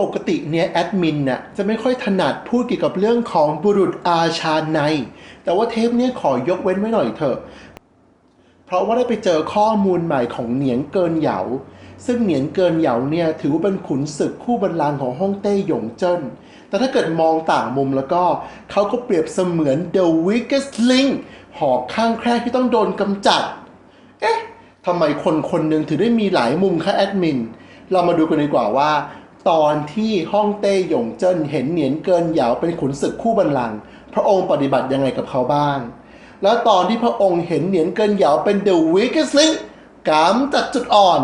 ปกติเนี่ยแอดมินน่ะจะไม่ค่อยถนัดพูดเกี่ยวกับเรื่องของบุรุษอาชาใน แต่ว่าเทปเนี้ยขอยกเว้นไว้หน่อยเถอะ เพราะว่าได้ไปเจอข้อมูลใหม่ของเหนียนเกินเหยา ซึ่งเหนียนเกินเหยาเนี่ยถือว่าเป็นขุนศึกคู่บัลลังก์ของฮ่องเต้หยงเจิ้น แต่ถ้าเกิดมองต่างมุมแล้วก็เขาก็เปรียบเสมือน the weakest link หอกข้างแคร่ที่ต้องโดนกำจัด เอ๊ะทำไมคนคนหนึ่งถึงได้มีหลายมุมคะแอดมิน เรามาดูกันดีกว่าว่า ตอนที่ฮ่องเต้หยงเจิ้นเห็นเหนียนเกินเหยาเป็นขุนศึกคู่บัลลังก์พระองค์ปฏิบัติยังไงกับเขาบ้าง แล้วตอนที่พระองค์เห็นเหนียนเกินเหยาเป็น the weakest link กำจัดจุดอ่อน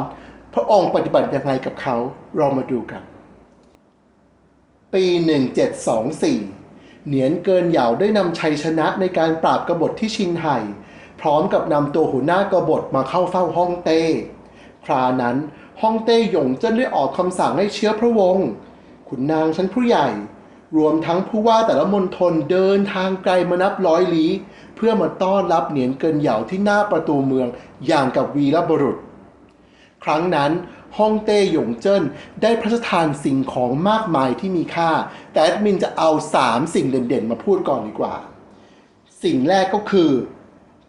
พระองค์ปฏิบัติยังไงกับเขาเรามาดูกัน ปี 1724 เหนียนเกินเหยาได้นำชัยชนะในการปราบกบฏที่ชิงไห่ พร้อมกับนำตัวหัวหน้ากบฏมาเข้าเฝ้าฮ่องเต้ ครานั้น ฮ่องเต้หยงเจิ้นได้ออกคำสั่งให้เชื้อพระวงศ์ขุนนางชั้นผู้ใหญ่ รวมทั้งผู้ว่าแต่ละมณฑลเดินทางไกลมานับร้อยลี้เพื่อมาต้อนรับเหนียนเกินเหยาที่หน้าประตูเมืองอย่างกับวีรบุรุษ ครั้งนั้นฮ่องเต้หยงเจิ้นได้พระราชทานสิ่งของมากมายที่มีค่า แต่แอดมินจะเอา 3 สิ่งเด่นๆ มาพูดก่อนดีกว่า สิ่งแรกก็คือ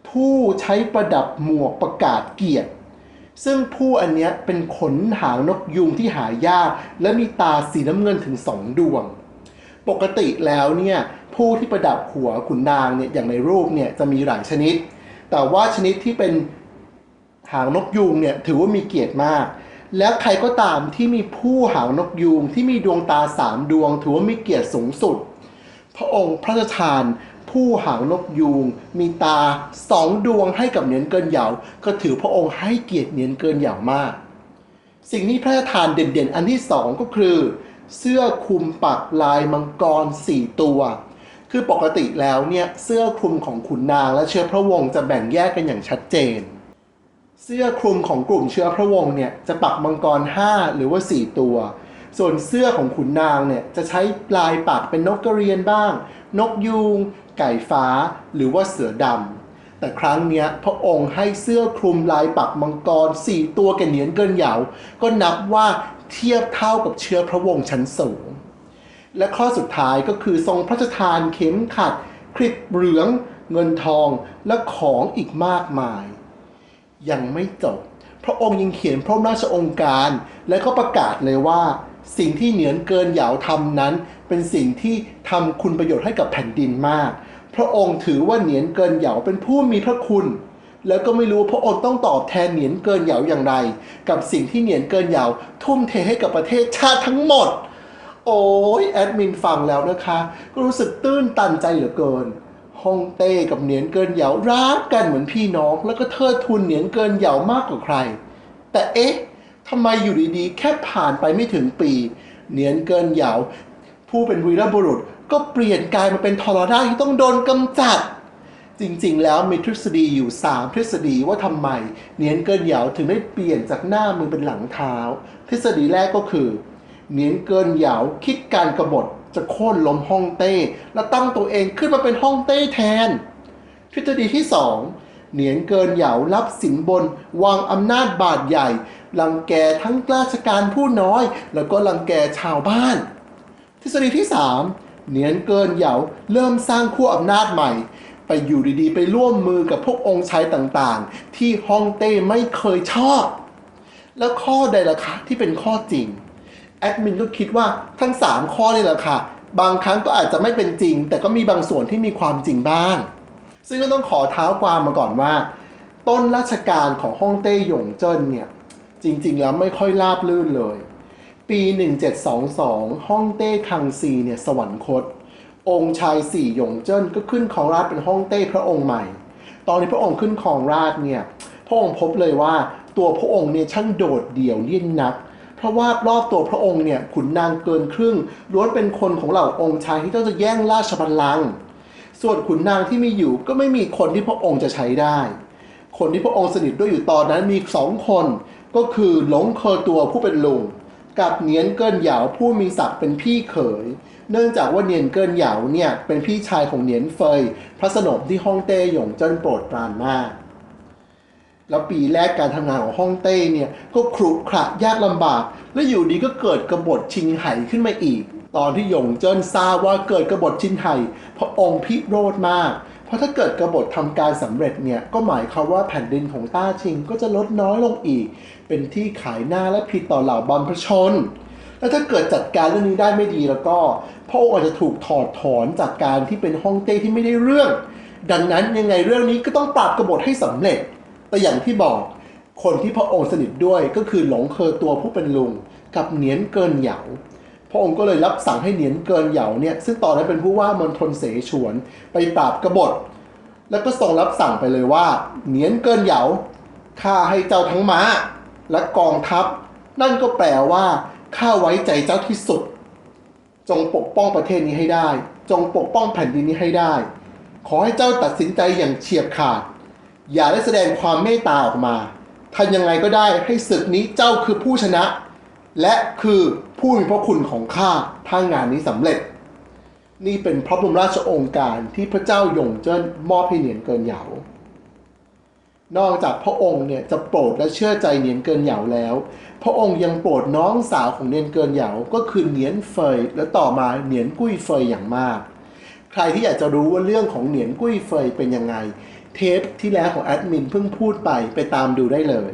ผู้ใช้ประดับหมวกประกาศเกียรติ ซึ่งผู้อันเนี้ยเป็นขนหางนกยูงที่หายาก และมีตาสีน้ำเงินถึงสองดวง ปกติแล้วเนี่ยผู้ที่ประดับหัวขุนนางเนี่ยอย่างในรูปเนี่ยจะมีหลายชนิด แต่ว่าชนิดที่เป็นหางนกยูงเนี่ยถือว่ามีเกียรติมาก และใครก็ตามที่มีผู้หางนกยูงที่มีดวงตาสามดวง ถือว่ามีเกียรติสูงสุด พระองค์พระราชทาน ผู้หางนกยูง มีตาสองดวงให้กับเนียนเกินเหยา ก็ถือพระองค์ให้เกียรติเนียนเกินเหยามาก สิ่งที่พระราชทานเด่นๆ อันที่สองก็คือ เสื้อคลุมปักลายมังกรสี่ตัว คือปกติแล้วเนี่ยเสื้อคลุมของขุนนางและเชื้อพระวงศ์จะแบ่งแยกกันอย่างชัดเจน เสื้อคลุมของกลุ่มเชื้อพระวงศ์เนี่ยจะปักมังกร5หรือว่า 4 ตัวส่วนเสื้อของขุนนางเนี่ยจะใช้ลายปักเป็นนกกระเรียนบ้าง นกยูง ไก่ฟ้าหรือว่าเสือดำแต่ครั้งเนี้ยพระองค์ให้เสื้อคลุมลายปักมังกร4ตัวแก่เหนียนเกินเหยาก็นับว่าเทียบเท่ากับเชื้อพระวงศ์ชั้นสูง และข้อสุดท้ายก็คือทรงพระราชทานเข็มขัดคลิปเหลือง เงินทองและของอีกมากมาย ยังไม่จบ พระองค์ยังเขียนพระราชองค์การ และก็ประกาศเลยว่า สิ่งที่เหนียนเกินเหยาทำนั้น เป็นสิ่งที่ทำคุณประโยชน์ให้กับแผ่นดินมาก พระองค์ถือว่าเหนียนเกินเหยาเป็นผู้มีพระคุณ แล้วก็ไม่รู้พระองค์ต้องตอบแทนเหนียนเกินเหยาอย่างไร กับสิ่งที่เหนียนเกินเหยาทุ่มเทให้กับประเทศชาติทั้งหมด โอ้ยแอดมินฟังแล้วนะคะ ก็รู้สึกตื้นตันใจเหลือเกินฮ่องเต้กับเหนียนเกินเหยารักกันเหมือนพี่น้อง แล้วก็เทิดทุนเหนียนเกินเหยามากกว่าใคร แต่เอ๊ะทำไมอยู่ดีๆ แค่ผ่านไปไม่ถึงปี เหนียนเกินเหยา ผู้เป็นวีรบุรุษก็เปลี่ยนกลายมาเป็นทรราชที่ต้องโดนกำจัด จริงๆ แล้วมีทฤษฎีอยู่ 3 ทฤษฎีว่าทำไมเหนียนเกินเหยาถึงได้เปลี่ยนจากหน้ามือเป็นหลังเท้า ทฤษฎีแรกก็คือเหนียนเกินเหยาคิดการกบฏจะโค่นล้มฮ่องเต้ และตั้งตัวเองขึ้นมาเป็นฮ่องเต้แทน ทฤษฎีที่ 2 เหนียนเกินเหยารับสินบน วางอำนาจบาดใหญ่รังแกทั้งราชการผู้น้อย แล้วก็รังแกชาวบ้าน ทฤษฎีที่ 3เหนียนเกินเหยาเริ่มสร้างขั้วอำนาจใหม่ ไปอยู่ดีๆ ไปร่วมมือกับพวกองค์ชายต่างๆ ที่ฮ่องเต้ไม่เคยชอบ แล้วข้อใดล่ะคะที่เป็นข้อจริง แอดมินก็คิดว่าทั้ง 3 ข้อนี่แหละค่ะ บางครั้งก็อาจจะไม่เป็นจริง แต่ก็มีบางส่วนที่มีความจริงบ้าง ซึ่งก็ต้องขอเท้าความมาก่อนว่า ต้นราชการของฮ่องเต้หยงเจิ้นเนี่ยจริงๆแล้วไม่ค่อยราบลื่นเลย ปี 1722ฮ่องเต้คังซีเนี่ยสวรรคต องค์ชายสี่หยงเจิ้นก็ขึ้นครองราชเป็นฮ่องเต้พระองค์ใหม่ ตอนที่พระองค์ขึ้นครองราชเนี่ยพระองค์พบเลยว่าตัวพระองค์เนี่ยช่างโดดเดี่ยวเลี่ยนนัก เพราะว่ารอบตัวพระองค์เนี่ยขุนนางเกินครึ่งล้วนเป็นคนของเหล่าองค์ชายที่ต้องจะแย่งราชบัลลังก์ส่วนขุนนางที่มีอยู่ก็ไม่มีคนที่พระองค์จะใช้ได้ คนที่พระองค์สนิทด้วยอยู่ตอนนั้นมีสองคน ก็คือหลงเคอตัวผู้เป็นลุง กับเนียนเกินเหยาผู้มีศักดิ์เป็นพี่เขย เนื่องจากว่าเนียนเกินเหยาเนี่ยเป็นพี่ชายของเนียนเฟย พระสนมที่ฮ่องเต้หยงจนโปรดปรานมาก แล้วปีแรกการทำงานของฮ่องเต้เนี่ยก็ครุขระยากลำบาก และอยู่ดีก็เกิดกบฏชิงไห่ขึ้นมาอีก ตอนที่หยงเจิ้นทราบว่าเกิดกบฏชิงไห่พระองค์พิโรธมาก ราะถ้าเกิดกบฏทำการสำเร็จเนี่ยก็หมายความว่าแผ่นดินของต้าชิงก็จะลดน้อยลงอีก เป็นที่ขายหน้าและผิดต่อเหล่าบรรพชน แล้วถ้าเกิดจัดการเรื่องนี้ได้ไม่ดีแล้วก็พระองค์อาจจะถูกถอดถอนจากการที่เป็นฮ่องเต้ที่ไม่ได้เรื่อง ดังนั้นยังไงเรื่องนี้ก็ต้องปราบกบฏให้สำเร็จ แต่อย่างที่บอกคนที่พระองค์สนิทด้วยก็คือหลงเคอตัวผู้เป็นลุง กับเหนียนเกินเหยา พระองค์ก็เลยรับสั่งให้เหนียนเกินเหยาเนี่ยซึ่งตอนนั้นเป็นผู้ว่ามณฑลเสฉวนไปปราบกบฏ แล้วก็ทรงรับสั่งไปเลยว่าเหนียนเกินเหยาข้าให้เจ้าทั้งม้า และกองทัพ นั่นก็แปลว่าข้าไว้ใจเจ้าที่สุด จงปกป้องประเทศนี้ให้ได้ จงปกป้องแผ่นดินนี้ให้ได้ ขอให้เจ้าตัดสินใจอย่างเฉียบขาด อย่าได้แสดงความเมตตาออกมาทำยังไงก็ได้ให้ศึกนี้เจ้าคือผู้ชนะ และคือ ผู้มีพระคุณของข้าถ้างานนี้สำเร็จ นี่เป็นพระบรมราชโองการที่พระเจ้าหยงเจิ้นมอบให้เหนียนเกินเหยานอกจากพระองค์เนี่ยจะโปรดและเชื่อใจเหนียนเกินเหยาแล้ว พระองค์ยังโปรดน้องสาวของเหนียนเกินเหยาก็คือเหนียนเฟยและต่อมาเหนียนกุ้ยเฟยอย่างมาก ใครที่อยากจะรู้ว่าเรื่องของเหนียนกุ้ยเฟยเป็นยังไง เทปที่แล้วของแอดมินเพิ่งพูดไปไปตามดูได้เลย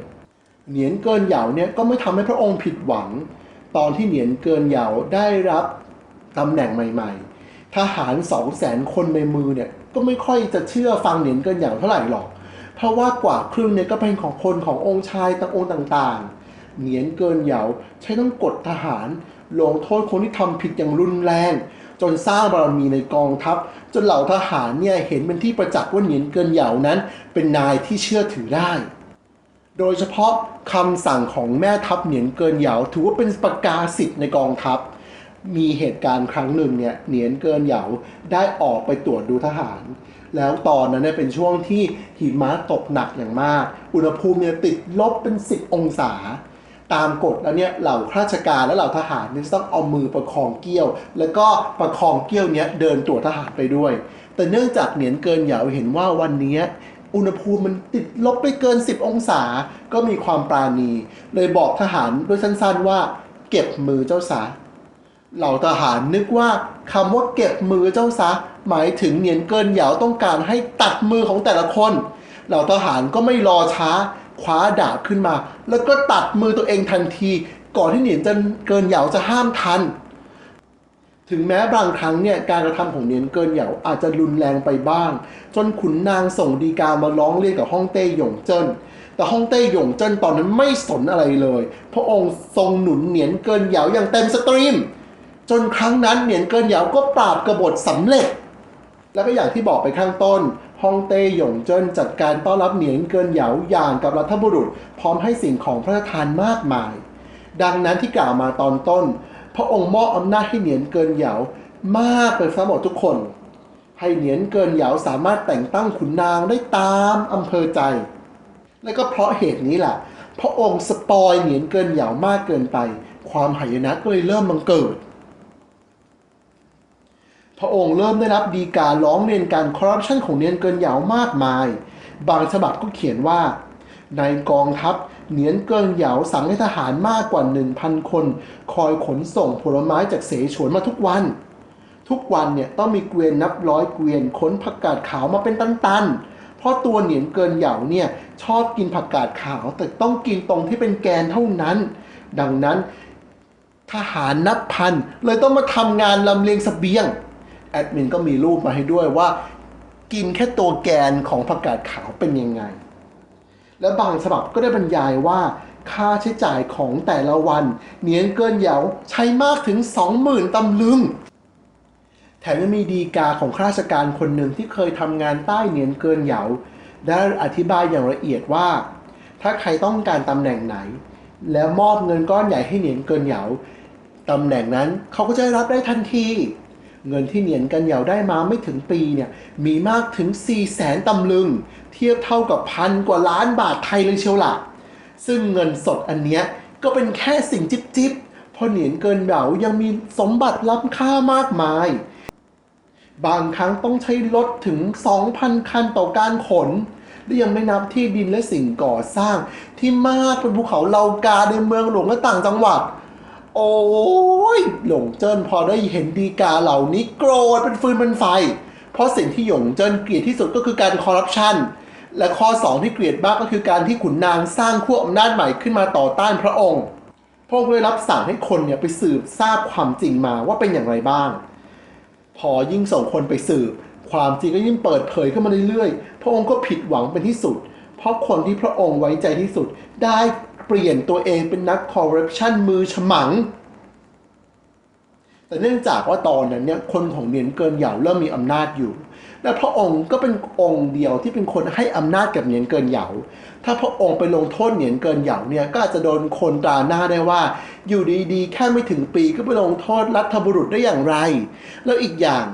เหนียนเกินเหยาเนี่ยก็ไม่ทำให้พระองค์ผิดหวัง ตอนที่เหนียนเกินเหยาได้รับตำแหน่งใหม่ ๆ ทหารสองแสนคนในมือเนี่ยก็ไม่ค่อยจะเชื่อฟังเหนียนเกินเหยาเท่าไหร่หรอก เพราะว่ากว่าครึ่งเนี่ยก็เป็นของคนขององค์ชายต่างองค์ต่างๆ เหนียนเกินเหยาใช้ต้องกดทหารลงโทษคนที่ทำผิดอย่างรุนแรง จนสร้างบารมีในกองทัพ จนเหล่าทหารเนี่ยเห็นเป็นที่ประจักษ์ว่าเหนียนเกินเหยานั้น เป็นนายที่เชื่อถือได้ โดยเฉพาะคำสั่งของแม่ทัพเหนียนเกินเหยาถือว่าเป็นประกาศสิทธิ์ในกองทัพ มีเหตุการณ์ครั้งหนึ่งเนี่ยเหนียนเกินเหยาได้ออกไปตรวจดูทหาร แล้วตอนนั้นเนี่ยเป็นช่วงที่หิมะตกหนักอย่างมาก อุณหภูมิเนี่ยติดลบเป็น 10 องศา ตามกฎแล้วเนี่ยเหล่าข้าราชการและเหล่าทหารเนี่ยจะต้องเอามือประคองเกี้ยว แล้วก็ประคองเกี้ยวเนี้ยเดินตรวจทหารไปด้วย แต่เนื่องจากเหนียนเกินเหยาเห็นว่าวันนี้ อุณหภูมิมันติดลบไปเกิน 10 องศา ก็มีความปราณี เลยบอกทหารด้วยสั้นๆว่า เก็บมือเจ้าสาเหล่าทหารนึกว่าคำว่าเก็บมือเจ้าซะ หมายถึงเหนียนเกินเหยาต้องการให้ตัดมือของแต่ละคน เหล่าทหารก็ไม่รอช้าคว้าดาบขึ้นมา แล้วก็ตัดมือตัวเองทันที ก่อนที่เหนียนจะเกินเหยาจะห้ามทัน ถึงแม้บางครั้งเนี่ยการกระทำของเนียนเกินเหยาอาจจะรุนแรงไปบ้าง จนขุนนางส่งดีกามาร้องเรียนกับฮ่องเต้หยงเจิ้นแต่ฮ่องเต้หยงเจิ้นตอนนั้นไม่สนอะไรเลย พระองค์ทรงหนุนเนียนเกินเหยาอย่างเต็มสตรีม จนครั้งนั้นเนียนเกินเหยาก็ปราบกบฏสำเร็จ แล้วก็อย่างที่บอกไปข้างต้นฮ่องเต้หยงเจิ้นจัดการต้อนรับเหนียนเกินเหยาอย่างกับรัฐบุรุษ พร้อมให้สิ่งของพระราชทานมากมาย ดังนั้นที่กล่าวมาตอนต้น พระองค์มอบอำนาจให้เหนียนเกินเหยามากไปทั้งหมดทุกคน ให้เหนียนเกินเหยาสามารถแต่งตั้งขุนนางได้ตามอำเภอใจ และก็เพราะเหตุนี้แหละพระองค์สปอยเหนียนเกินเหยามากเกินไป ความหายนะก็เลยเริ่มบังเกิด พระองค์เริ่มได้รับดีการร้องเรียนการคอร์รัปชันของเนียนเกินเหยามากมาย บางฉบับก็เขียนว่า ในกองทัพ เหนียนเกินเหยาสั่งให้ทหารมากกว่า 1,000 คน คอยขนส่งผลไม้จากเสฉวนมาทุกวัน ทุกวันเนี่ยต้องมีเกวียนนับร้อยเกวียนขนผักกาดขาวมาเป็นตันๆ เพราะตัวเหนียนเกินเหยาเนี่ยชอบกินผักกาดขาว แต่ต้องกินตรงที่เป็นแกนเท่านั้น ดังนั้นทหารนับพันเลยต้องมาทำงานลำเลียงสเสบียง แอดมินก็มีรูปมาให้ด้วยว่า กินแค่ตัวแกนของผักกาดขาวเป็นยังไง และบางฉบับก็ได้บรรยายว่า ค่าใช้จ่ายของแต่ละวัน เนียนเกินเหยาใช้มากถึง 20,000ตำลึง แถมยังมีดีกาของข้าราชการคนหนึ่งที่เคยทำงานใต้เนียนเกินเหยาได้อธิบายอย่างละเอียดว่า ถ้าใครต้องการตำแหน่งไหน แล้วมอบเงินก้อนใหญ่ให้เนียนเกินเหยาตำแหน่งนั้นเขาก็จะได้รับได้ทันที เงินที่เหนียนกันเหยาได้มาไม่ถึงปีเนี่ยมีมากถึง 4 0 0แสนตำลึง เทียบเท่ากับพันกว่าล้านบาทไทยเลยเชียวล่ะ ซึ่งเงินสดอันเนี้ยก็เป็นแค่สิ่งจิบจิบๆพราะเหนียนเกินเหยายังมีสมบัติล้ำค่ามากมาย บางครั้งต้องใช้รถถึง 2,000 คันต่อการขน และยังไม่นับที่ดินและสิ่งก่อสร้าง ที่มากเป็นภูเขาเลากาในเมืองหลวงและต่างจังหวัด โอ้ยหลงเจิ้นพอได้เห็นดีกาเหล่านี้โกรธเป็นฟืนเป็นไฟ เพราะสิ่งที่หยงเจิ้นเกลียดที่สุดก็คือการคอร์รัปชันและข้อสองที่เกลียดมากก็คือการที่ขุนนางสร้างขั้วอำนาจใหม่ขึ้นมาต่อต้านพระองค์พระองค์เลยรับสั่งให้คนเนี่ยไปสืบทราบความจริงมาว่าเป็นอย่างไรบ้าง พอยิ่งส่งคนไปสืบ ความจริงก็ยิ่งเปิดเผยขึ้นมาเรื่อยๆ พระองค์ก็ผิดหวังเป็นที่สุด เพราะคนที่พระองค์ไว้ใจที่สุดได้ เปลี่ยนตัวเองเป็นนักคอร์รัปชันมือฉมัง แต่เนื่องจากว่าตอนนั้นเนี่ยคนของเหนียนเกินเหยาเริ่มมีอำนาจอยู่ และพระองค์ก็เป็นองค์เดียวที่เป็นคนให้อำนาจกับเหนียนเกินเหยาถ้าพระองค์ไปลงโทษเหนียนเกินเหยาเนี่ยก็อาจจะโดนคนตราหน้าได้ว่า อยู่ดีๆ แค่ไม่ถึงปีก็ไปลงโทษรัฐบุรุษได้อย่างไร แล้วอีกอย่าง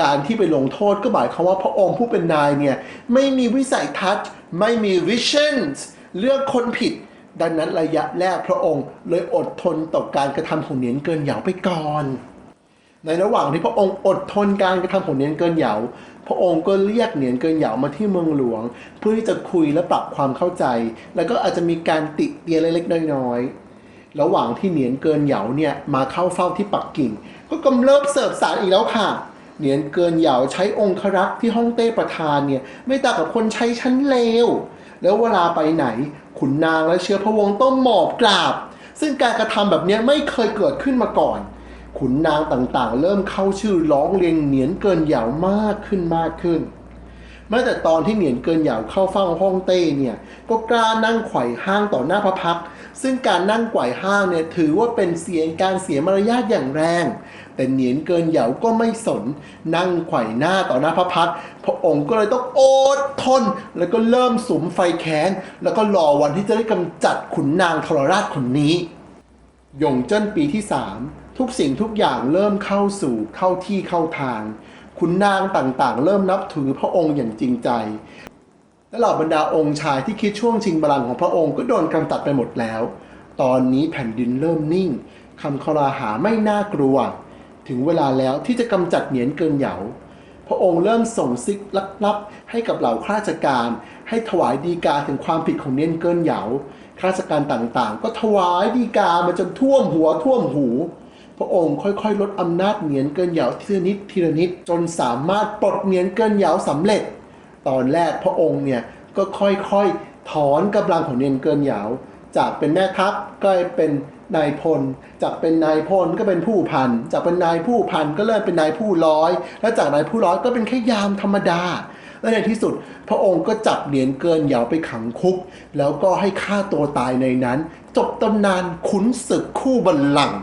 การที่ไปลงโทษก็หมายความว่าพระองค์ผู้เป็นนายเนี่ยไม่มีวิสัยทัศน์ ไม่มี visions เลือกคนผิด ดังนั้นระยะแรกพระองค์ เลยอดทนต่อการกระทำของเหนียนเกินเหยาไปก่อน ในระหว่างที่พระองค์อดทนการกระทำของเนียนเกินเหยาพระองค์ก็เรียกเนียนเกินเหยามาที่เมืองหลวง เพื่อที่จะคุยและปรับความเข้าใจ แล้วก็อาจจะมีการติเตียนเล็กๆน้อยๆระหว่างที่เนียนเกินเหยาเนี่ยมาเข้าเฝ้าที่ปักกิ่ง ก็กำเริบเสิร์ฟสารอีกแล้วค่ะเนียนเกินเหยาใช้องครักษ์ที่ห้องเต้ประธานเนี่ยไม่ต่างกับคนใช้ชั้นเลว แล้วเวลาไปไหน ขุนนางและเชื้อพระวงศ์ต้องหมอบกราบ ซึ่งการกระทำแบบนี้ไม่เคยเกิดขึ้นมาก่อน ขุนนางต่างๆ เริ่มเข้าชื่อร้องเรียงเหนียนเกินเหยามากขึ้นมากขึ้นแม้แต่ตอนที่เหนียนเกินเหยาเข้าเฝ้าห้องเต้เนี่ย ก็กล้านั่งไขว่ห้างต่อหน้าพระพักต ซึ่งการนั่งไขว่ห้างเนี่ยถือว่าเป็นเสียงการเสียมารยาทอย่างแรง แต่เหนียนเกินเหยาก็ไม่สนนั่งไขว่หน้าต่อหน้าพระพักตร์พระองค์ก็เลยต้องอดทน แล้วก็เริ่มสุมไฟแค้น แล้วก็รอวันที่จะได้กำจัดขุนนางทรราชคนนี้หยงเจิ้นปีที่สามทุกสิ่งทุกอย่างเริ่มเข้าสู่เข้าที่เข้าทางขุนนางต่างๆ เริ่มนับถือพระองค์อย่างจริงใจ และเหล่าบรรดาองค์ชายที่คิดช่วงชิงบัลลังก์ของพระองค์ก็โดนกำจัดไปหมดแล้ว ตอนนี้แผ่นดินเริ่มนิ่งคำคราหาไม่น่ากลัว ถึงเวลาแล้วที่จะกำจัดเหนียนเกินเหยาพระองค์เริ่มส่งซิกลับๆให้กับเหล่าข้าราชการ ให้ถวายดีกาถึงความผิดของเนียนเกินเหยาข้าราชการต่างๆ ก็ถวายดีกามาจนท่วมหัวท่วมหู พระองค์ค่อยๆ ลดอำนาจเหนียนเกินเหยาทีละนิดทีละนิดจนสามารถปลดเหนียนเกินเหยาสำเร็จ ตอนแรกพระองค์เนี่ยก็ค่อยๆ ถอนกำลังของเนียนเกินเหยาจากเป็นแม่ทัพก็เป็นนายพล จากเป็นนายพลก็เป็นผู้พัน จากเป็นนายผู้พันก็เริ่มเป็นนายผู้ร้อย และจากนายผู้ร้อยก็เป็นแค่ยามธรรมดา และในที่สุดพระองค์ก็จับเหรียญเกินเหยาไปขังคุก แล้วก็ให้ฆ่าตัวตายในนั้น จบตำนานขุนศึกคู่บัลลังก์